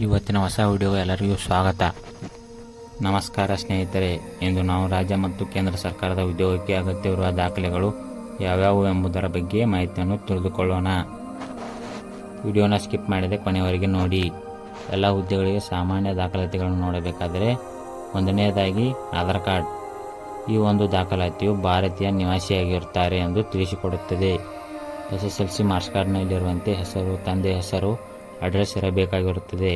ಇವತ್ತಿನ ಹೊಸ ವಿಡಿಯೋ ಎಲ್ಲರಿಗೂ ಸ್ವಾಗತ. ನಮಸ್ಕಾರ ಸ್ನೇಹಿತರೆ. ಇಂದು ನಾವು ರಾಜ್ಯ ಮತ್ತು ಕೇಂದ್ರ ಸರ್ಕಾರದ ಉದ್ಯೋಗಕ್ಕೆ ಅಗತ್ಯವಿರುವ ದಾಖಲೆಗಳು ಯಾವ್ಯಾವು ಎಂಬುದರ ಬಗ್ಗೆ ಮಾಹಿತಿಯನ್ನು ತಿಳಿದುಕೊಳ್ಳೋಣ. ವಿಡಿಯೋನ ಸ್ಕಿಪ್ ಮಾಡಿದೆ ಕೊನೆಯವರೆಗೆ ನೋಡಿ. ಎಲ್ಲ ಹುದ್ದೆಗಳಿಗೆ ಸಾಮಾನ್ಯ ದಾಖಲಾತಿಗಳನ್ನು ನೋಡಬೇಕಾದರೆ ಒಂದನೆಯದಾಗಿ ಆಧಾರ್ ಕಾರ್ಡ್. ಈ ಒಂದು ದಾಖಲಾತಿಯು ಭಾರತೀಯ ನಿವಾಸಿಯಾಗಿರುತ್ತಾರೆ ಎಂದು ತಿಳಿಸಿಕೊಡುತ್ತದೆ. S S L C marks ಕಾರ್ಡ್ನಲ್ಲಿರುವಂತೆ ಹೆಸರು, ತಂದೆ ಹೆಸರು ಅಡ್ರೆಸ್ ಇರಬೇಕಾಗಿರುತ್ತದೆ.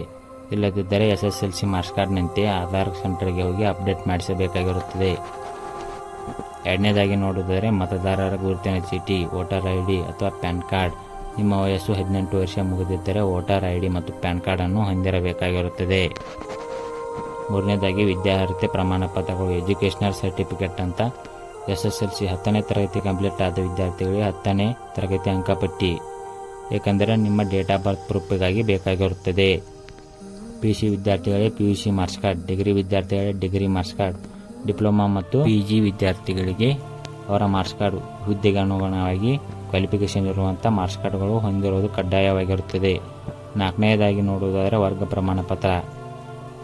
ಇಲ್ಲದಿದ್ದರೆ S S L C marks ಕಾರ್ಡ್ನಂತೆ Aadhaar ಸೆಂಟರ್ಗೆ ಹೋಗಿ ಅಪ್ಡೇಟ್ ಮಾಡಿಸಬೇಕಾಗಿರುತ್ತದೆ. ಎರಡನೇದಾಗಿ ನೋಡಿದರೆ ಮತದಾರರ ಗುರುತಿನ ಚೀಟಿ, ವೋಟರ್ ಐ ಡಿ ಅಥವಾ ಪ್ಯಾನ್ ಕಾರ್ಡ್. ನಿಮ್ಮ ವಯಸ್ಸು ಹದಿನೆಂಟು ವರ್ಷ ಮುಗಿದಿದ್ದರೆ ವೋಟರ್ ಐ ಡಿ ಮತ್ತು ಪ್ಯಾನ್ ಕಾರ್ಡನ್ನು ಹೊಂದಿರಬೇಕಾಗಿರುತ್ತದೆ. ಮೂರನೇದಾಗಿ ವಿದ್ಯಾರ್ಹತೆ ಪ್ರಮಾಣ ಪತ್ರಗಳು, ಎಜುಕೇಷನಲ್ ಸರ್ಟಿಫಿಕೇಟ್ ಅಂತ. ಎಸ್ ಎಸ್ ಎಲ್ ಸಿ ಹತ್ತನೇ ತರಗತಿ ಕಂಪ್ಲೀಟ್ ಆದ ವಿದ್ಯಾರ್ಥಿಗಳಿಗೆ ಹತ್ತನೇ ತರಗತಿ ಅಂಕಪಟ್ಟಿ. ಏಕೆಂದರೆ ನಿಮ್ಮ ಡೇಟ್ ಆಫ್ ಬರ್ತ್ ಪ್ರೂಫಿಗಾಗಿ ಬೇಕಾಗಿರುತ್ತದೆ. ಪಿ ಸಿ ವಿದ್ಯಾರ್ಥಿಗಳಿಗೆ P U C marks card degree ವಿದ್ಯಾರ್ಥಿಗಳಿಗೆ ಡಿಗ್ರಿ ಮಾರ್ಕ್ಸ್ ಕಾರ್ಡ್ ಡಿಪ್ಲೊಮಾ ಮತ್ತು ಪಿ ಜಿ ವಿದ್ಯಾರ್ಥಿಗಳಿಗೆ ಅವರ ಮಾರ್ಕ್ಸ್ ಕಾರ್ಡ್ ಹುದ್ದೆಗೆ ಅನುಗುಣವಾಗಿ ಕ್ವಾಲಿಫಿಕೇಷನ್ ಇರುವಂಥ ಮಾರ್ಕ್ಸ್ ಕಾರ್ಡ್ಗಳು ಹೊಂದಿರುವುದು ಕಡ್ಡಾಯವಾಗಿರುತ್ತದೆ. ನಾಲ್ಕನೆಯದಾಗಿ ನೋಡುವುದಾದರೆ ವರ್ಗ ಪ್ರಮಾಣ ಪತ್ರ.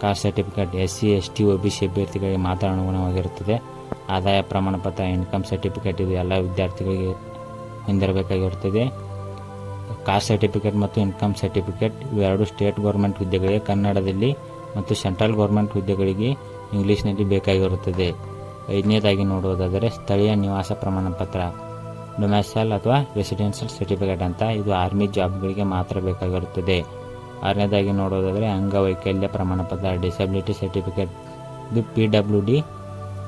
Caste certificate S C S T O B C ಅಭ್ಯರ್ಥಿಗಳಿಗೆ ಮಾತ್ರ ಅನುಗುಣವಾಗಿರುತ್ತದೆ. ಆದಾಯ ಪ್ರಮಾಣ ಪತ್ರ ಇನ್ಕಮ್ ಸರ್ಟಿಫಿಕೇಟ್ ಇದು ಎಲ್ಲ ವಿದ್ಯಾರ್ಥಿಗಳಿಗೆ ಹೊಂದಿರಬೇಕಾಗಿರುತ್ತದೆ. ಕಾಸ್ಟ್ ಸರ್ಟಿಫಿಕೇಟ್ ಮತ್ತು ಇನ್ಕಮ್ ಸರ್ಟಿಫಿಕೇಟ್ ಇವೆರಡು ಸ್ಟೇಟ್ ಗೌರ್ಮೆಂಟ್ ಹುದ್ದೆಗಳಿಗೆ, ಕನ್ನಡದಲ್ಲಿ ಮತ್ತು ಸೆಂಟ್ರಲ್ ಗೌರ್ಮೆಂಟ್ ಹುದ್ದೆಗಳಿಗೆ ಇಂಗ್ಲೀಷ್ನಲ್ಲಿ ಬೇಕಾಗಿರುತ್ತದೆ. ಐದನೇದಾಗಿ ನೋಡುವುದಾದರೆ ಸ್ಥಳೀಯ ನಿವಾಸ ಪ್ರಮಾಣ ಪತ್ರ ಡೊಮ್ಯಾಸಲ್ ಅಥವಾ ರೆಸಿಡೆನ್ಷಿಯಲ್ ಸರ್ಟಿಫಿಕೇಟ್ ಅಂತ ಇದು ಆರ್ಮಿ ಜಾಬ್ಗಳಿಗೆ ಮಾತ್ರ ಬೇಕಾಗಿರುತ್ತದೆ. ಆರನೇದಾಗಿ ನೋಡೋದಾದರೆ ಅಂಗವೈಕಲ್ಯ ಪ್ರಮಾಣ ಪತ್ರ ಡಿಸಬಿಲಿಟಿ ಸರ್ಟಿಫಿಕೇಟ್ ಇದು ಪಿ ಡಬ್ಲ್ಯೂ ಡಿ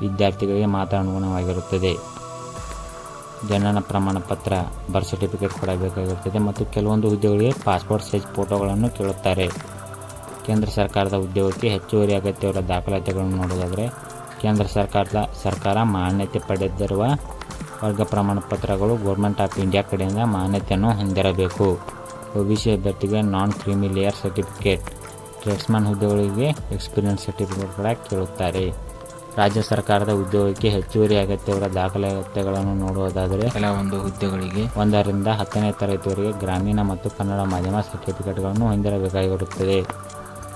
ವಿದ್ಯಾರ್ಥಿಗಳಿಗೆ ಮಾತ್ರ ಅನುಗುಣವಾಗಿರುತ್ತದೆ. ಜನನ ಪ್ರಮಾಣ ಪತ್ರ ಬರ್ತ್ ಸರ್ಟಿಫಿಕೇಟ್ ಕೊಡಬೇಕಾಗಿರ್ತದೆ ಮತ್ತು ಕೆಲವೊಂದು ಹುದ್ದೆಗಳಿಗೆ ಪಾಸ್ಪೋರ್ಟ್ ಸೈಜ್ ಫೋಟೋಗಳನ್ನು ಕೇಳುತ್ತಾರೆ. ಕೇಂದ್ರ ಸರ್ಕಾರದ ಉದ್ಯೋಗಕ್ಕೆ ಹೆಚ್ಚುವರಿ ಅಗತ್ಯವಿರುವ ದಾಖಲಾತಿಗಳನ್ನು ನೋಡೋದಾದರೆ ಕೇಂದ್ರ ಸರ್ಕಾರದ ಸರ್ಕಾರ ಮಾನ್ಯತೆ ಪಡೆದಿರುವ ವರ್ಗ ಪ್ರಮಾಣ ಪತ್ರಗಳು ಗೌರ್ಮೆಂಟ್ ಆಫ್ ಇಂಡಿಯಾ ಕಡೆಯಿಂದ ಮಾನ್ಯತೆಯನ್ನು ಹೊಂದಿರಬೇಕು. ಒ ಬಿ ಸಿ ಅಭ್ಯರ್ಥಿಗೆ non creamy layer certificate tradesman ಹುದ್ದೆಗಳಿಗೆ ಎಕ್ಸ್ಪೀರಿಯನ್ಸ್ ಸರ್ಟಿಫಿಕೇಟ್ ಕೂಡ ಕೇಳುತ್ತಾರೆ. ರಾಜ್ಯ ಸರ್ಕಾರದ ಉದ್ಯೋಗಕ್ಕೆ ಹೆಚ್ಚುವರಿ ಅಗತ್ಯವಿರುವ ದಾಖಲಾತಿಗಳನ್ನು ನೋಡುವುದಾದರೆ ಕೆಲವೊಂದು ಹುದ್ದೆಗಳಿಗೆ ಒಂದರಿಂದ ಹತ್ತನೇ ತರಗತಿವರೆಗೆ ಗ್ರಾಮೀಣ ಮತ್ತು ಕನ್ನಡ ಮಾಧ್ಯಮ ಸರ್ಟಿಫಿಕೇಟ್ಗಳನ್ನು ಹೊಂದಿರಬೇಕಾಗಿರುತ್ತದೆ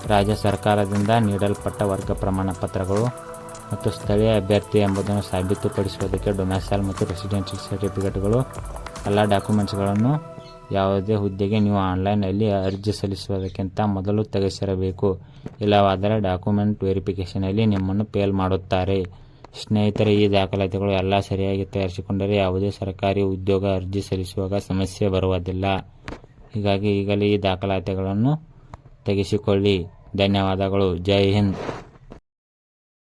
ರಾಜ್ಯ ಸರ್ಕಾರದಿಂದ ನೀಡಲ್ಪಟ್ಟ ವರ್ಗ ಪ್ರಮಾಣ ಪತ್ರಗಳು ಮತ್ತು ಸ್ಥಳೀಯ ಅಭ್ಯರ್ಥಿ ಎಂಬುದನ್ನು ಸಾಬೀತುಪಡಿಸುವುದಕ್ಕೆ ಡೊಮ್ಯಾಸಲ್ ಮತ್ತು ರೆಸಿಡೆನ್ಷಿಯಲ್ ಸರ್ಟಿಫಿಕೇಟ್ಗಳು ಎಲ್ಲ ಡಾಕ್ಯುಮೆಂಟ್ಸ್ಗಳನ್ನು ಯಾವುದೇ ಹುದ್ದೆಗೆ ನೀವು ಆನ್ಲೈನಲ್ಲಿ ಅರ್ಜಿ ಸಲ್ಲಿಸುವುದಕ್ಕಿಂತ ಮೊದಲು ತೆಗೆಸಿರಬೇಕು. ಇಲ್ಲವಾದರೆ ಡಾಕ್ಯುಮೆಂಟ್ ವೆರಿಫಿಕೇಷನಲ್ಲಿ ನಿಮ್ಮನ್ನು ಫೇಲ್ ಮಾಡುತ್ತಾರೆ. ಸ್ನೇಹಿತರೆ, ಈ ದಾಖಲಾತಿಗಳು ಎಲ್ಲ ಸರಿಯಾಗಿ ತಯಾರಿಸಿಕೊಂಡರೆ ಯಾವುದೇ ಸರ್ಕಾರಿ ಉದ್ಯೋಗ ಅರ್ಜಿ ಸಲ್ಲಿಸುವಾಗ ಸಮಸ್ಯೆ ಬರುವುದಿಲ್ಲ. ಹೀಗಾಗಿ ಈಗಲೇ ಈ ದಾಖಲಾತಿಗಳನ್ನು ತೆಗೆಸಿಕೊಳ್ಳಿ. ಧನ್ಯವಾದಗಳು. ಜೈ ಹಿಂದ್.